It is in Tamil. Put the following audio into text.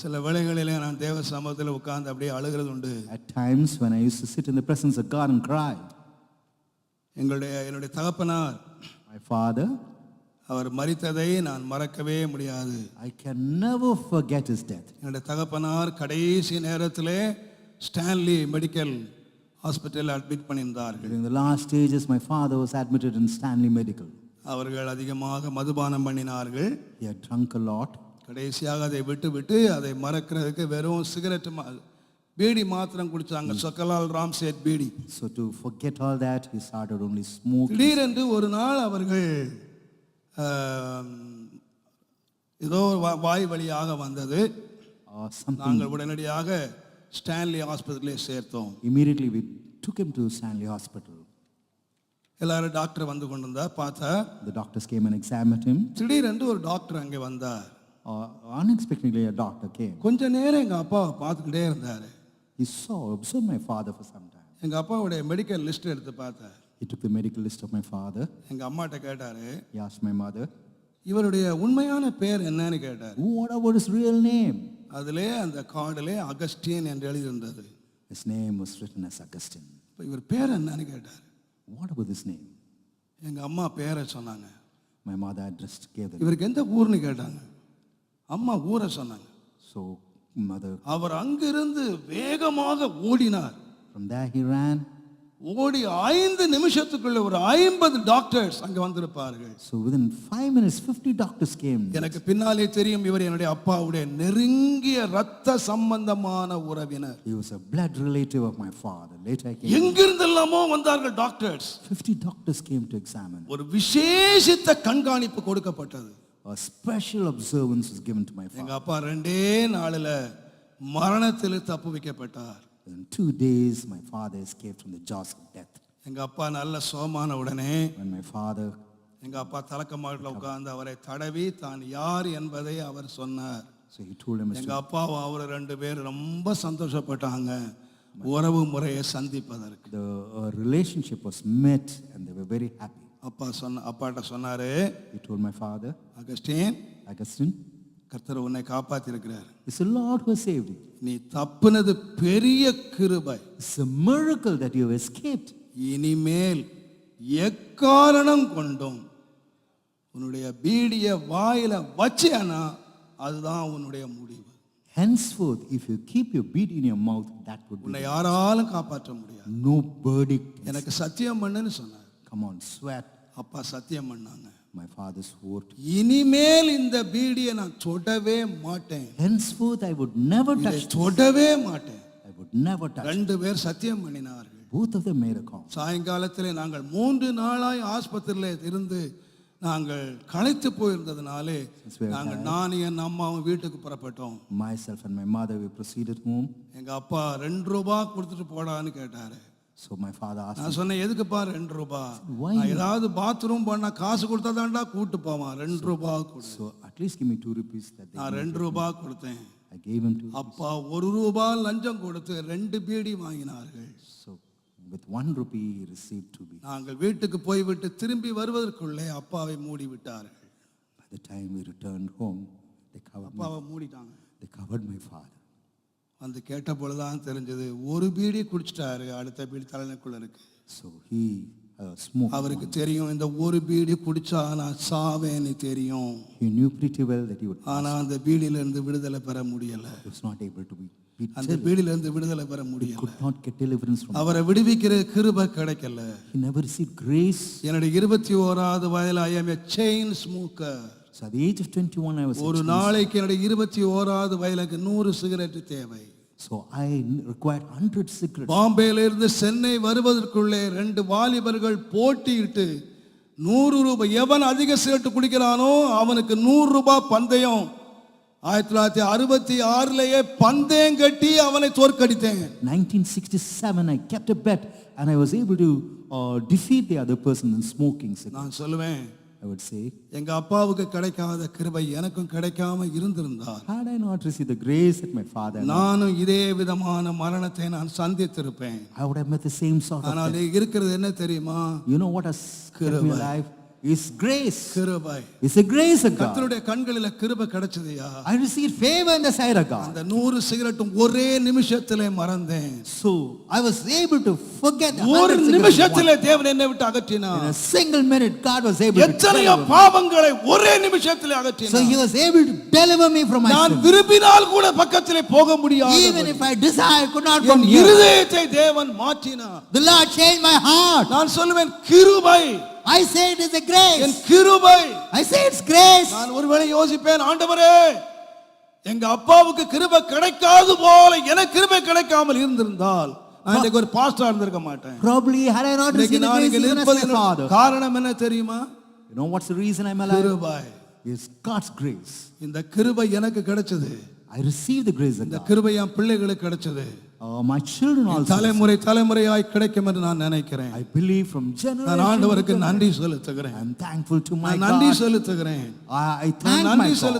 சில வேளைகளிலே நான் தேவ சமூகத்தில் உட்கார்ந்து அப்படியே அழுகிறது உண்டு At times when I used to sit in the presence of God and cry, எங்களுடைய என்னுடைய தகப்பனார் my father, அவர் மரித்ததை நான் மறக்கவே முடியாது I can never forget his death. என்னுடைய தகப்பனார் கடைசி நேரத்திலே ஸ்டான்லி மெடிக்கல் ஹாஸ்பிட்டலில் அட்மிட் பண்ணியிருந்தார்கள் During the last stages, my father was admitted in Stanley Medical. அவர்கள் அதிகமாக மதுபானம் பண்ணினார்கள் He had drunk a lot. கடைசியாக அதை விட்டு விட்டு அதை மறக்கிறதுக்கு வெறும் சிகரெட் பீடி மாத்திரம் குடிச்சாங்க Chokkalal Ramsait beedi So to forget all that, he started only smoking. திடீரென்று ஒரு நாள் அவர்கள் ஏதோ வாய் வழியாக வந்தது. நாங்கள் உடனடியாக ஸ்டான்லி ஆஸ்பத்திரியிலே சேர்த்தோம் Immediately we took him to Stanley Hospital. எல்லாரும் டாக்டர் வந்து கொண்டிருந்தா பார்த்தா The doctors came and examined him. திடீரென்று ஒரு டாக்டர் அங்கே வந்தார் Uh, unexpectedly, a doctor came. கொஞ்ச நேரம் எங்கள் அப்பாவை பார்த்துக்கிட்டே இருந்தார் He saw, observed my father for some time. எங்கள் அப்பாவுடைய மெடிக்கல் லிஸ்ட் எடுத்து பார்த்தார் He took the medical list of my father. எங்கள் அம்மாட்ட கேட்டார் He asked my mother, இவருடைய உண்மையான பேர் என்னன்னு கேட்டார் What about his real name? அதிலே அந்த கார்டிலே அகஸ்டின் என்று எழுதியிருந்தது His name was written as Augustine. இப்போ இவர் பேர் என்னன்னு கேட்டார் What about his name? எங்கள் அம்மா பேரை சொன்னாங்க My mother addressed, gave. இவருக்கு எந்த ஊர்னு கேட்டாங்க அம்மா ஊரை சொன்னாங்க So, mother, அவர் அங்கிருந்து வேகமாக ஓடினார் from there he ran. ஓடி ஐந்து நிமிஷத்துக்குள்ள ஒரு ஐம்பது டாக்டர்ஸ் அங்க வந்திருப்பார்கள் So, within five minutes, 50 doctors came. எனக்கு பின்னாலே தெரியும் இவர் என்னுடைய அப்பாவுடைய நெருங்கிய ரத்த சம்பந்தமான உறவினர் He was a blood relative of my father. Later, I came. எங்கிருந்தெல்லாமோ வந்தார்கள் doctors 50 doctors came to examine. ஒரு விசேஷித்த கண்காணிப்பு கொடுக்கப்பட்டது A special observance was given to my father. எங்க அப்பா ரெண்டே நாளில் மரணத்தில் தப்பு வைக்கப்பட்டார் In two days, my father escaped from the jaws of death. எங்க அப்பா நல்ல சோமான உடனே When my father, எங்க அப்பா தலக்கமாட்டில் உட்கார்ந்து அவரை தடவி தான் யார் என்பதை அவர் சொன்னார் so he told him, எங்க அப்பாவும் அவரு ரெண்டு பேரும் ரொம்ப சந்தோஷப்பட்டாங்க உறவு முறையை சந்திப்பதற்கு the uh, relationship was met and they were very happy. அப்பா சொன்ன அப்பாட்ட சொன்னாரு He told my father, Augustine Augustine, கர்த்தர் உன்னை the Lord who has saved you. நீ தப்புனது பெரிய கிருபை It's a miracle that you have escaped. இனிமேல் எக்காரணம் கொண்டும் உன்னுடைய பீடிய வாயில வச்சேனா அதுதான் உன்னுடைய முடிவு Henceforth, if you keep your bead in your mouth, that would be உன்னை யாராலும் காப்பாற்ற முடியாது no verdict. எனக்கு சத்தியம் பண்ணுன்னு சொன்னார் Come on, sweat. அப்பா சத்தியம் பண்ணாங்க My father swore. இனிமேல் இந்த பீடியை நான் தொடவே மாட்டேன் Henceforth, I would never இதை touch. தொடவே மாட்டேன் I would never touch. ரெண்டு பேர் சத்தியம் பண்ணினார்கள் Both of them made a. சாயங்காலத்திலே நாங்கள் மூன்று நாளாய் ஆஸ்பத்திரியில் இருந்து நாங்கள் களைத்து போயிருந்ததுனாலே நாங்கள் நான் என் அம்மாவும் வீட்டுக்கு புறப்பட்டோம் Myself and my mother, we proceeded home. எங்க அப்பா ரெண்டு ரூபா கொடுத்துட்டு போடான்னு கேட்டாரு So my father asked, நான் சொன்னேன் எதுக்குப்பா ரெண்டு ரூபா ஏதாவது பாத்ரூம் பண்ணா காசு கொடுத்தா தான்டா கூட்டு போவான் ரெண்டு ரூபா கொடு give me two rupees that they. நான் ரெண்டு ரூபா கொடுத்தேன் gave him two. அப்பா ஒரு ரூபா லஞ்சம் கொடுத்து ரெண்டு பீடி வாங்கினார்கள் with one rupee, he received two beads. நாங்கள் வீட்டுக்கு போய்விட்டு திரும்பி வருவதற்குள்ளே அப்பாவை மூடி விட்டார்கள் the time we returned home, they covered me. அப்பாவை மூடிட்டாங்க They covered my father. வந்து கேட்ட பொழுதுதான் தெரிஞ்சது ஒரு பீடி குடிச்சிட்டாரு அடுத்த பீடி தலைநக்குள்ள இருக்கு So he uh. அவருக்கு தெரியும் இந்த ஒரு பீடி குடிச்சா நான் சாவேன்னு தெரியும் He knew pretty well that he would. ஆனா அந்த பீடியில இருந்து விடுதலை பெற முடியல He was not able to be. be அந்த பீடியில இருந்து விடுதலை பெற முடியல could not get deliverance from. அவரை விடுவிக்கிற கிருபை கிடைக்கல He never received grace. என்னுடைய இருபத்தி ஓராவது வயதில் I am chain smoker So at the age of 21, I was. ஒரு நாளைக்கு என்னுடைய இருபத்தி ஓராவது வயலுக்கு நூறு சிகரெட் தேவை So I required 100 cigarettes. பாம்பேல இருந்து சென்னை வருவதற்குள்ளே ரெண்டு வாலிபர்கள் போட்டியிட்டு நூறு ரூபாய் எவன் அதிக சிகரெட் குடிக்கிறானோ அவனுக்கு நூறு ரூபாய் பந்தயம் ஆயிரத்தி தொள்ளாயிரத்தி அறுபத்தி ஆறுலயே பந்தயம் கட்டி அவனை தோற்கடித்தேன் 1967, I kept a bet and I was able to uh, defeat the other person in smoking cigarettes. நான் சொல்லுவேன் I would say, எங்க அப்பாவுக்கு கிடைக்காத கிருபை எனக்கும் கிடைக்காம இருந்திருந்தார் had I not received the grace that my father, had, நானும் இதே விதமான மரணத்தை நான் சந்தித்திருப்பேன் I would have met the same sort of. ஆனால் இருக்கிறது என்ன தெரியுமா You know what has kept me alive? Is grace. கிருபை a grace of God. கர்த்தருடைய கண்களில கிருபை கிடைச்சதுயா I received favor in the sight of God. அந்த நூறு சிகரெட்டும் ஒரே நிமிஷத்திலே மறந்தேன் So I was able to forget the ஒரு 100. நிமிஷத்திலே தேவன் என்னை விட்டு அகற்றினார் In a single minute, God was able எத்தனையோ. பாவங்களை ஒரே நிமிஷத்திலே So அகற்றினார் He was able to deliver me from my நான். விரும்பினால் கூட பக்கத்திலே போக Even முடியாது if I desire, could not come. இருதயத்தை தேவன் மாற்றினார் The Lord changed my heart. நான் சொல்லுவேன் கிருபை I say it is a N grace. கிருபை I say it's grace. நான் ஒருவேளை யோசிப்பேன் ஆண்டவரே எங்க அப்பாவுக்கு கிருபை கிடைக்காது போல எனக்கு கிருபை கிடைக்காமல் இருந்திருந்தால் நான் ஒரு பாஸ்டா இருந்திருக்க மாட்டேன் Probably had I not received நான் இங்க நிற்பது. காரணம் என்ன தெரியுமா You know what's the reason I'm alive? கிருபை It's God's grace. இந்த கிருபை எனக்கு கிடைச்சது I received the grace இந்த. கிருபை என் பிள்ளைகளுக்கு கிடைச்சது my children also. தலைமுறை தலைமுறையாய் கிடைக்கும் என்று நான் நினைக்கிறேன் I believe from நான் generation. ஆண்டவருக்கு நன்றி செலுத்துகிறேன் I'm thankful to my நான் நன்றி God. செலுத்துகிறேன் I, I நான் thank my நன்றி God. செலுத்து